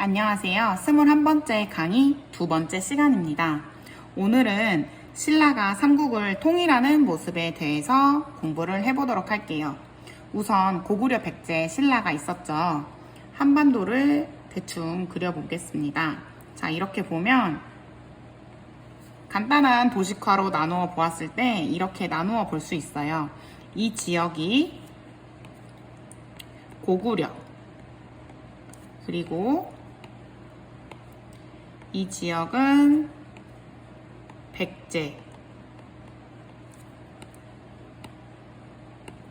안녕하세요. 21번째 강의 두 번째 시간입니다. 오늘은 신라가 삼국을 통일하는 모습에 대해서 공부를 해보도록 할게요. 우선 고구려 백제 신라가 있었죠. 한반도를 대충 그려보겠습니다. 자, 이렇게 보면 간단한 도식화로 나누어 보았을 때 이렇게 나누어 볼 수 있어요. 이 지역이 고구려, 그리고 이 지역은 백제,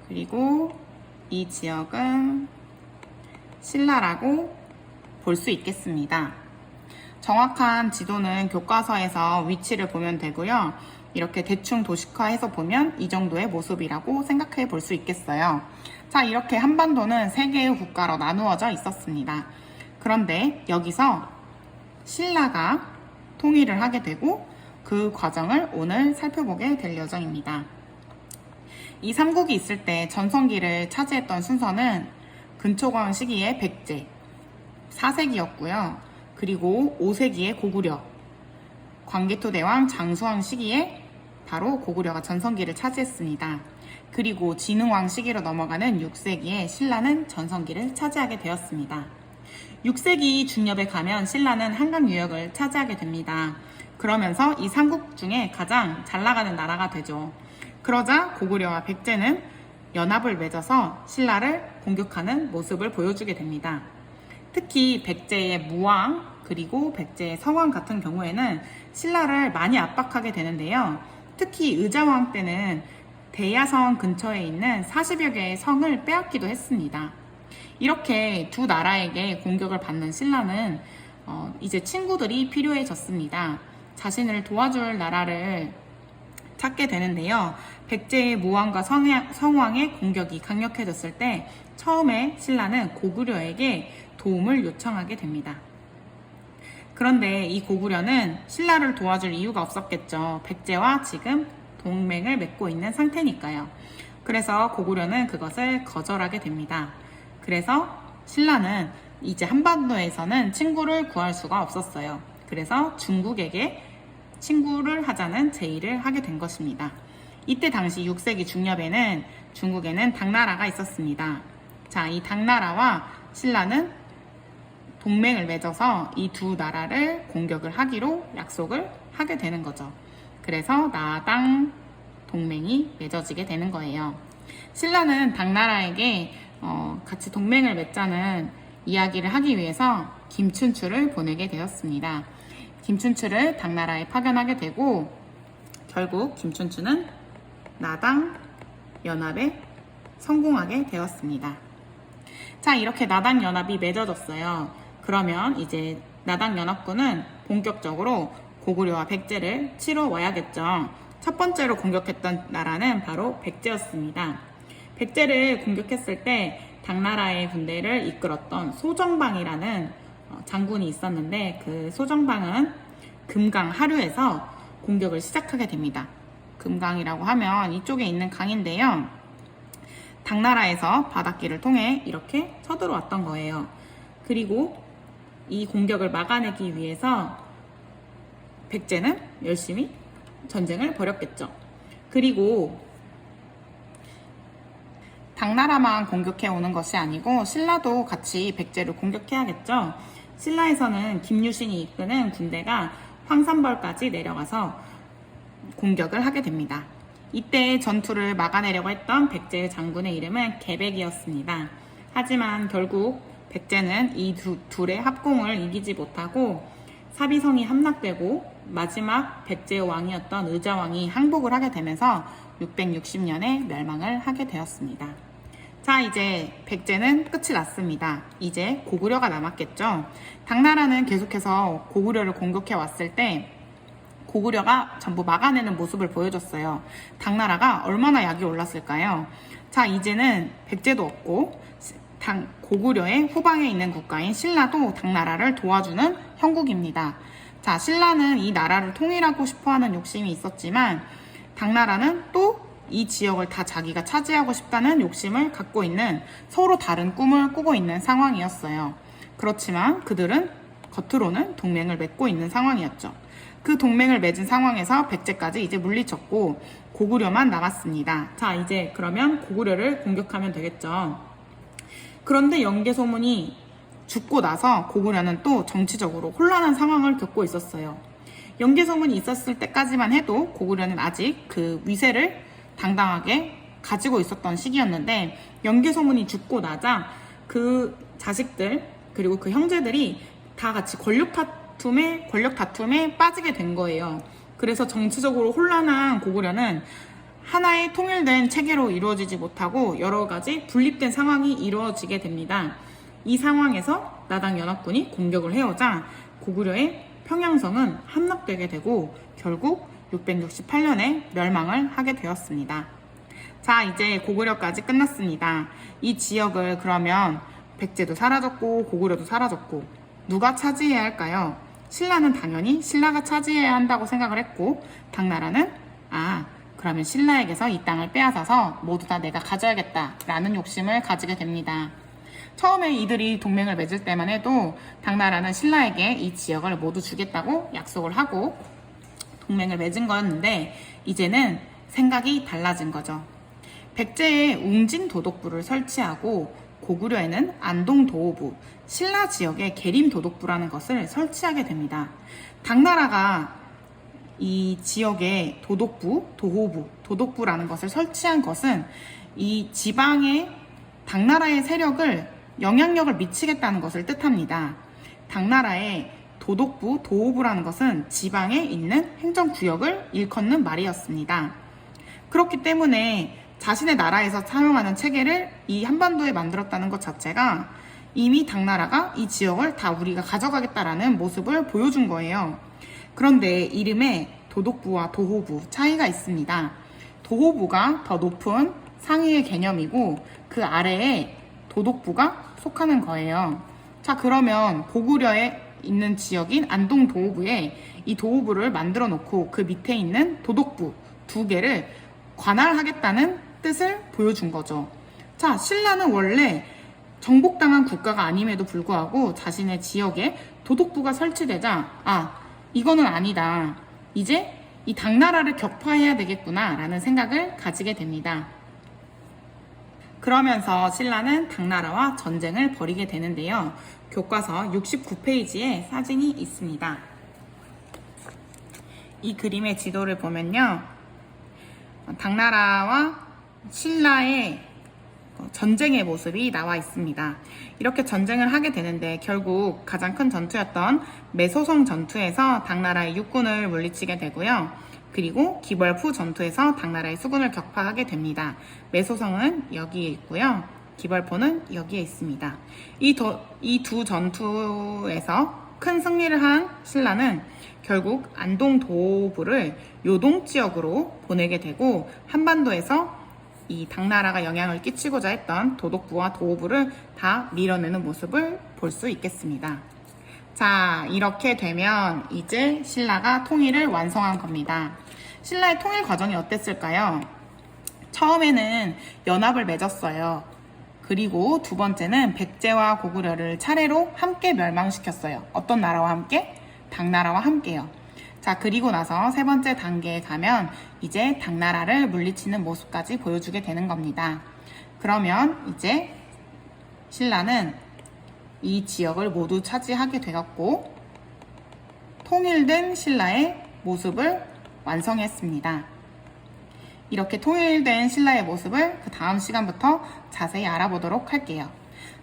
그리고 이 지역은 신라라고 볼 수 있겠습니다. 정확한 지도는 교과서에서 위치를 보면 되고요. 이렇게 대충 도식화해서 보면 이 정도의 모습이라고 생각해 볼 수 있겠어요. 자, 이렇게 한반도는 세 개의 국가로 나누어져 있었습니다. 그런데 여기서 신라가 통일을 하게 되고 그 과정을 오늘 살펴보게 될 예정입니다. 이 삼국이 있을 때 전성기를 차지했던 순서는 근초광 시기의 백제, 4세기였고요. 그리고 5세기의 고구려, 광개토 대왕 장수왕 시기에 바로 고구려가 전성기를 차지했습니다. 그리고 진흥왕 시기로 넘어가는 6세기에 신라는 전성기를 차지하게 되었습니다. 6세기 중엽에 가면 신라는 한강 유역을 차지하게 됩니다. 그러면서 이 삼국 중에 가장 잘 나가는 나라가 되죠. 그러자 고구려와 백제는 연합을 맺어서 신라를 공격하는 모습을 보여주게 됩니다. 특히 백제의 무왕 그리고 백제의 성왕 같은 경우에는 신라를 많이 압박하게 되는데요. 특히 의자왕 때는 대야성 근처에 있는 40여 개의 성을 빼앗기도 했습니다. 이렇게 두 나라에게 공격을 받는 신라는 어, 이제 친구들이 필요해졌습니다. 자신을 도와줄 나라를 찾게 되는데요. 백제의 성야- 성왕의 공격이 강력해졌을 때 처음에 신라는 고구려에게 도움을 요청하게 됩니다. 그런데 이 고구려는 신라를 도와줄 이유가 없었겠죠. 백제와 지금 동맹을 맺고 있는 상태니까요. 그래서 고구려는 그것을 거절하게 됩니다. 그래서 신라는 이제 한반도에서는 친구를 구할 수가 없었어요. 그래서 중국에게 친구를 하자는 제의를 하게 된 것입니다. 이때 당시 6세기 중엽에는 중국에는 당나라가 있었습니다. 자, 이 당나라와 신라는 동맹을 맺어서 이 두 나라를 공격을 하기로 약속을 하게 되는 거죠. 그래서 나당 동맹이 맺어지게 되는 거예요. 신라는 당나라에게 어, 같이 동맹을 맺자는 이야기를 하기 위해서 김춘추를 보내게 되었습니다. 김춘추를 당나라에 파견하게 되고 결국 김춘추는 나당 연합에 성공하게 되었습니다. 자, 이렇게 나당 연합이 맺어졌어요. 그러면 이제 나당 연합군은 본격적으로 고구려와 백제를 치러 와야겠죠. 첫 번째로 공격했던 나라는 바로 백제였습니다. 백제를 공격했을 때 당나라의 군대를 이끌었던 소정방이라는 어, 장군이 있었는데 그 소정방은 금강 하류에서 공격을 시작하게 됩니다. 금강이라고 하면 이쪽에 있는 강인데요. 당나라에서 바닷길을 통해 이렇게 쳐들어왔던 거예요. 그리고 이 공격을 막아내기 위해서 백제는 열심히 전쟁을 벌였겠죠. 그리고 당나라만 공격해 오는 것이 아니고 신라도 같이 백제를 공격해야겠죠. 신라에서는 김유신이 이끄는 군대가 황산벌까지 내려가서 공격을 하게 됩니다. 이때 전투를 막아내려고 했던 백제의 장군의 이름은 개백이었습니다. 하지만 결국 백제는 이 두, 둘의 합공을 이기지 못하고 사비성이 함락되고 마지막 백제의 왕이었던 의자왕이 항복을 하게 되면서 660년에 멸망을 하게 되었습니다. 자, 이제 백제는 끝이 났습니다. 이제 고구려가 남았겠죠. 당나라는 계속해서 고구려를 공격해 왔을 때 고구려가 전부 막아내는 모습을 보여줬어요. 당나라가 얼마나 약이 올랐을까요? 자, 이제는 백제도 없고 당, 고구려의 후방에 있는 국가인 신라도 당나라를 도와주는 형국입니다. 자, 신라는 이 나라를 통일하고 싶어 하는 욕심이 있었지만 당나라는 또 이 지역을 다 자기가 차지하고 싶다는 욕심을 갖고 있는 서로 다른 꿈을 꾸고 있는 상황이었어요. 그렇지만 그들은 겉으로는 동맹을 맺고 있는 상황이었죠. 그 동맹을 맺은 상황에서 백제까지 이제 물리쳤고 고구려만 남았습니다. 자, 이제 그러면 고구려를 공격하면 되겠죠. 그런데 연개소문이 죽고 나서 고구려는 또 정치적으로 혼란한 상황을 겪고 있었어요. 연개소문이 있었을 때까지만 해도 고구려는 아직 그 위세를 당당하게 가지고 있었던 시기였는데 연개소문이 죽고 나자 그 자식들 그리고 그 형제들이 다 같이 권력 다툼에 권력 다툼에 빠지게 된 거예요. 그래서 정치적으로 혼란한 고구려는 하나의 통일된 체계로 이루어지지 못하고 여러 가지 분립된 상황이 이루어지게 됩니다. 이 상황에서 나당 연합군이 공격을 해오자 고구려의 평양성은 함락되게 되고 결국 668년에 멸망을 하게 되었습니다. 자, 이제 고구려까지 끝났습니다. 이 지역을 그러면 백제도 사라졌고 고구려도 사라졌고 누가 차지해야 할까요? 신라는 당연히 신라가 차지해야 한다고 생각을 했고 당나라는 아 그러면 신라에게서 이 땅을 빼앗아서 모두 다 내가 가져야겠다라는 욕심을 가지게 됩니다. 처음에 이들이 동맹을 맺을 때만 해도 당나라는 신라에게 이 지역을 모두 주겠다고 약속을 하고 동맹을 맺은 거였는데 이제는 생각이 달라진 거죠. 백제에 웅진 도독부를 설치하고 고구려에는 안동 도호부, 신라 지역에 계림 도독부라는 것을 설치하게 됩니다. 당나라가 이 지역에 도독부, 도호부, 도독부라는 것을 설치한 것은 이 지방의 당나라의 세력을 영향력을 미치겠다는 것을 뜻합니다. 당나라의 도독부, 도호부라는 것은 지방에 있는 행정구역을 일컫는 말이었습니다. 그렇기 때문에 자신의 나라에서 사용하는 체계를 이 한반도에 만들었다는 것 자체가 이미 당나라가 이 지역을 다 우리가 가져가겠다라는 모습을 보여준 거예요. 그런데 이름에 도독부와 도호부 차이가 있습니다. 도호부가 더 높은 상위의 개념이고 그 아래에 도독부가 속하는 거예요. 자, 그러면 고구려에 있는 지역인 안동 도호부에 이 도호부를 만들어 놓고 그 밑에 있는 도독부 두 개를 관할하겠다는 뜻을 보여준 거죠. 자, 신라는 원래 정복당한 국가가 아님에도 불구하고 자신의 지역에 도독부가 설치되자, 아, 이거는 아니다. 이제 이 당나라를 격파해야 되겠구나 라는 생각을 가지게 됩니다. 그러면서 신라는 당나라와 전쟁을 벌이게 되는데요. 교과서 69페이지에 사진이 있습니다. 이 그림의 지도를 보면요. 당나라와 신라의 전쟁의 모습이 나와 있습니다. 이렇게 전쟁을 하게 되는데 결국 가장 큰 전투였던 매소성 전투에서 당나라의 육군을 물리치게 되고요. 그리고 기벌푸 전투에서 당나라의 수군을 격파하게 됩니다. 매소성은 여기에 있고요. 기벌포는 여기에 있습니다. 이 두 전투에서 큰 승리를 한 신라는 결국 안동 도부를 요동 지역으로 보내게 되고 한반도에서 이 당나라가 영향을 끼치고자 했던 도독부와 도호부를 다 밀어내는 모습을 볼 수 있겠습니다. 자, 이렇게 되면 이제 신라가 통일을 완성한 겁니다. 신라의 통일 과정이 어땠을까요? 처음에는 연합을 맺었어요. 그리고 두 번째는 백제와 고구려를 차례로 함께 멸망시켰어요. 어떤 나라와 함께? 당나라와 함께요. 자, 그리고 나서 세 번째 단계에 가면 이제 당나라를 물리치는 모습까지 보여주게 되는 겁니다. 그러면 이제 신라는 이 지역을 모두 차지하게 되었고 통일된 신라의 모습을 완성했습니다. 이렇게 통일된 신라의 모습을 그 다음 시간부터 자세히 알아보도록 할게요.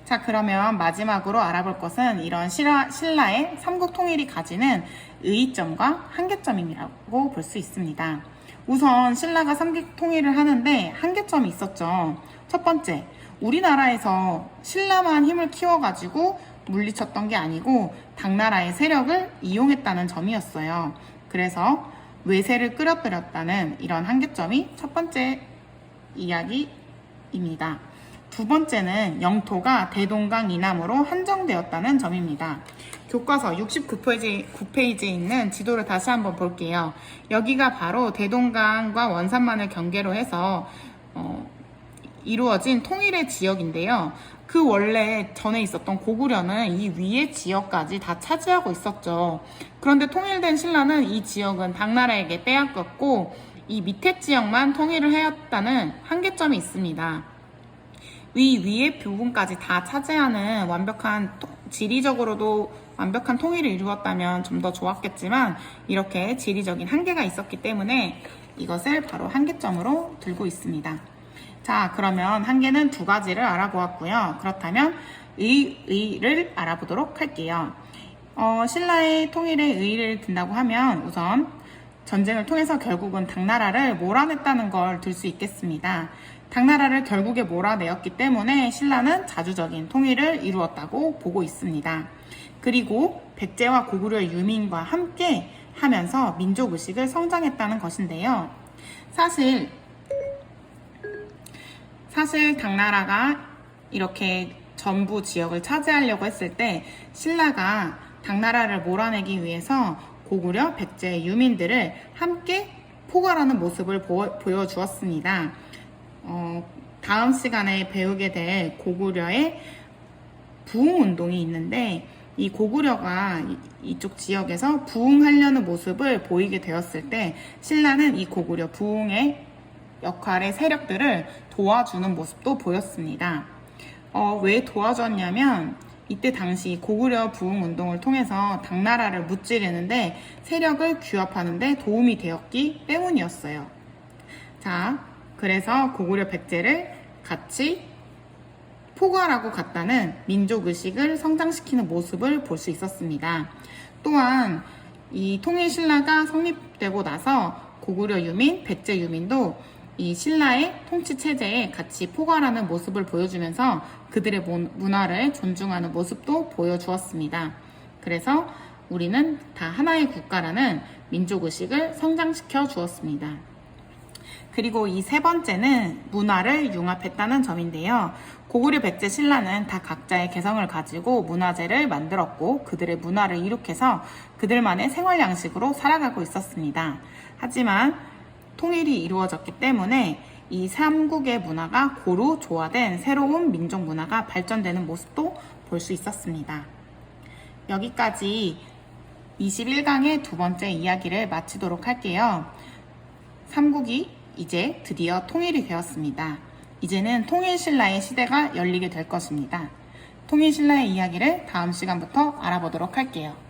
자, 그러면 마지막으로 알아볼 것은 이런 신라, 신라의 삼국 통일이 가지는 의의점과 한계점이라고 볼 수 있습니다. 우선 신라가 삼국 통일을 하는데 한계점이 있었죠. 첫 번째, 우리나라에서 신라만 힘을 키워가지고 물리쳤던 게 아니고 당나라의 세력을 이용했다는 점이었어요. 그래서 외세를 끌어들였다는 이런 한계점이 첫 번째 이야기입니다. 두 번째는 영토가 대동강 이남으로 한정되었다는 점입니다. 교과서 69페이지 9페이지에 있는 지도를 다시 한번 볼게요. 여기가 바로 대동강과 원산만을 경계로 해서 어, 이루어진 통일의 지역인데요. 그 원래 전에 있었던 고구려는 이 위의 지역까지 다 차지하고 있었죠. 그런데 통일된 신라는 이 지역은 당나라에게 빼앗겼고 이 밑에 지역만 통일을 하였다는 한계점이 있습니다. 위 위의 부분까지 다 차지하는 완벽한 토- 지리적으로도 완벽한 통일을 이루었다면 좀 더 좋았겠지만 이렇게 지리적인 한계가 있었기 때문에 이것을 바로 한계점으로 들고 있습니다. 자, 그러면 한계는 두 가지를 알아보았고요. 그렇다면 의, 의를 알아보도록 할게요. 어, 신라의 통일에 의의를 든다고 하면 우선 전쟁을 통해서 결국은 당나라를 몰아냈다는 걸 들 수 있겠습니다. 당나라를 결국에 몰아내었기 때문에 신라는 자주적인 통일을 이루었다고 보고 있습니다. 그리고 백제와 고구려 유민과 함께 하면서 민족 의식을 성장했다는 것인데요. 사실 사실 당나라가 이렇게 전부 지역을 차지하려고 했을 때 신라가 당나라를 몰아내기 위해서 고구려, 백제 유민들을 함께 포괄하는 모습을 보, 여 주었습니다. 어, 다음 시간에 배우게 될 고구려의 부흥 운동이 있는데 이 고구려가 이- 이쪽 지역에서 부흥하려는 모습을 보이게 되었을 때 신라는 이 고구려 부흥의 역할의 세력들을 도와주는 모습도 보였습니다. 어, 왜 도와줬냐면 이때 당시 고구려 부흥 운동을 통해서 당나라를 무찌르는데 세력을 규합하는데 도움이 되었기 때문이었어요. 자, 그래서 고구려 백제를 같이 포괄하고 같다는 민족 의식을 성장시키는 모습을 볼 수 있었습니다. 또한 이 통일 신라가 성립되고 나서 고구려 유민, 백제 유민도 이 신라의 통치 체제에 같이 포괄하는 모습을 보여주면서 그들의 문- 문화를 존중하는 모습도 보여주었습니다. 그래서 우리는 다 하나의 국가라는 민족 의식을 성장시켜 주었습니다. 그리고 이 세 번째는 문화를 융합했다는 점인데요. 고구려 백제 신라는 다 각자의 개성을 가지고 문화재를 만들었고 그들의 문화를 이룩해서 그들만의 생활 양식으로 살아가고 있었습니다. 하지만 통일이 이루어졌기 때문에 이 삼국의 문화가 고루 조화된 새로운 민족 문화가 발전되는 모습도 볼 수 있었습니다. 여기까지 21강의 두 번째 이야기를 마치도록 할게요. 삼국이 이제 드디어 통일이 되었습니다. 이제는 통일신라의 시대가 열리게 될 것입니다. 통일신라의 이야기를 다음 시간부터 알아보도록 할게요.